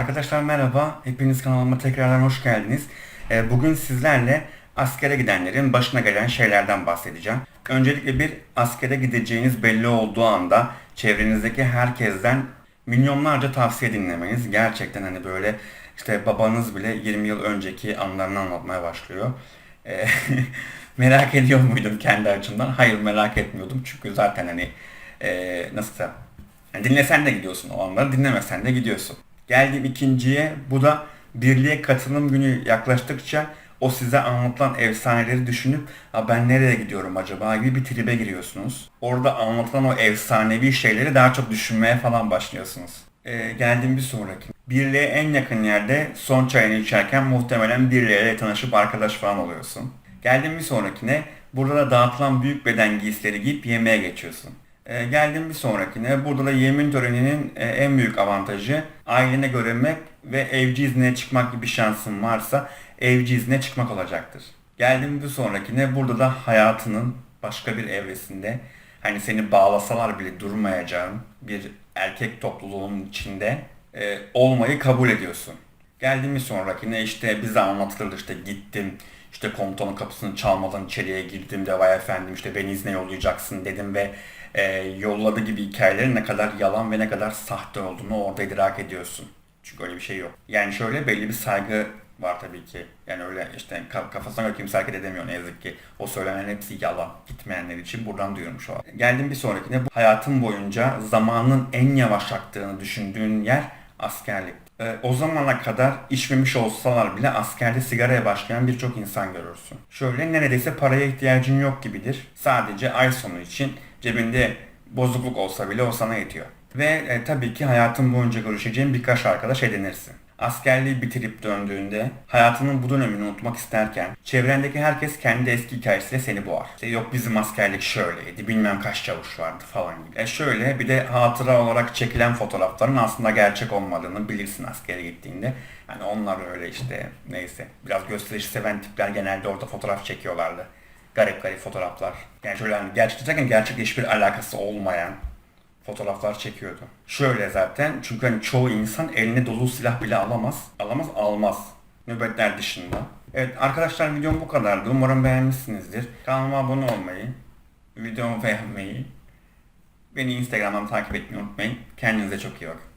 Arkadaşlar merhaba, hepiniz kanalıma tekrardan hoş geldiniz. Ee, Bugün sizlerle askere gidenlerin başına gelen şeylerden bahsedeceğim. Öncelikle bir askere gideceğiniz belli olduğu anda çevrenizdeki herkesten milyonlarca tavsiye dinlemeniz gerçekten hani böyle işte babanız bile 20 yıl önceki anlarını anlatmaya başlıyor. Ee, merak ediyor muydum kendi açımdan? Hayır merak etmiyordum çünkü zaten hani ee, nasıl desem yani dinlesen de gidiyorsun o anları, dinlemesen de gidiyorsun. Geldim ikinciye, bu da birliğe katılım günü yaklaştıkça o size anlatılan efsaneleri düşünüp "Aa, ben nereye gidiyorum acaba gibi bir tribe giriyorsunuz. Orada anlatılan o efsanevi şeyleri daha çok düşünmeye falan başlıyorsunuz. Ee, geldim bir sonraki. Birliğe en yakın yerde son çayını içerken muhtemelen birileriyle tanışıp arkadaş falan oluyorsun. Geldim bir sonrakine. Burada da dağıtılan büyük beden giysileri giyip yemeğe geçiyorsun. Ee, geldim bir sonrakine. Burada da yemin töreninin e, en büyük avantajı ailene görünmek ve evci iznine çıkmak gibi şansın varsa evci iznine çıkmak olacaktır. Geldim bir sonrakine. Burada da hayatının başka bir evresinde hani seni bağlasalar bile durmayacağın bir erkek topluluğunun içinde e, olmayı kabul ediyorsun. Geldim bir sonrakine işte bize anlatılırdı işte gittim işte komutanın kapısını çalmadan içeriye girdim de vay efendim işte beni izne yollayacaksın dedim ve e, yolladı gibi hikayelerin ne kadar yalan ve ne kadar sahte olduğunu orada idrak ediyorsun. Çünkü öyle bir şey yok. Yani şöyle belli bir saygı var tabii ki. Yani öyle işte ka- kafasına göre kimse hareket edemiyor ne yazık ki. O söylenen hepsi yalan. Gitmeyenler için buradan duyuyorum şu an. Geldim bir sonrakine. Hayatın boyunca zamanın en yavaş aktığını düşündüğün yer askerlik. Ee, o zamana kadar içmemiş olsalar bile askerde sigaraya başlayan birçok insan görürsün. Şöyle neredeyse paraya ihtiyacın yok gibidir. Sadece ay sonu için cebinde bozukluk olsa bile o sana yetiyor. Ve e, tabii ki hayatın boyunca görüşeceğin birkaç arkadaş edinirsin. Askerliği bitirip döndüğünde hayatının bu dönemini unutmak isterken çevrendeki herkes kendi eski hikayesiyle seni boğar. İşte yok bizim askerlik şöyleydi bilmem kaç çavuş vardı falan gibi. E şöyle bir de hatıra olarak çekilen fotoğrafların aslında gerçek olmadığını bilirsin askere gittiğinde. Yani onlar öyle işte neyse biraz gösteriş seven tipler genelde orada fotoğraf çekiyorlardı. Garip garip fotoğraflar. Yani şöyle hani gerçek derken gerçekle hiçbir alakası olmayan fotoğraflar çekiyordu. Şöyle zaten çünkü hani çoğu insan eline dolu silah bile alamaz. Alamaz almaz. Nöbetler dışında. Evet arkadaşlar videom bu kadardı. Umarım beğenmişsinizdir. Kanalıma abone olmayı, videomu beğenmeyi, beni Instagram'dan takip etmeyi unutmayın. Kendinize çok iyi bakın.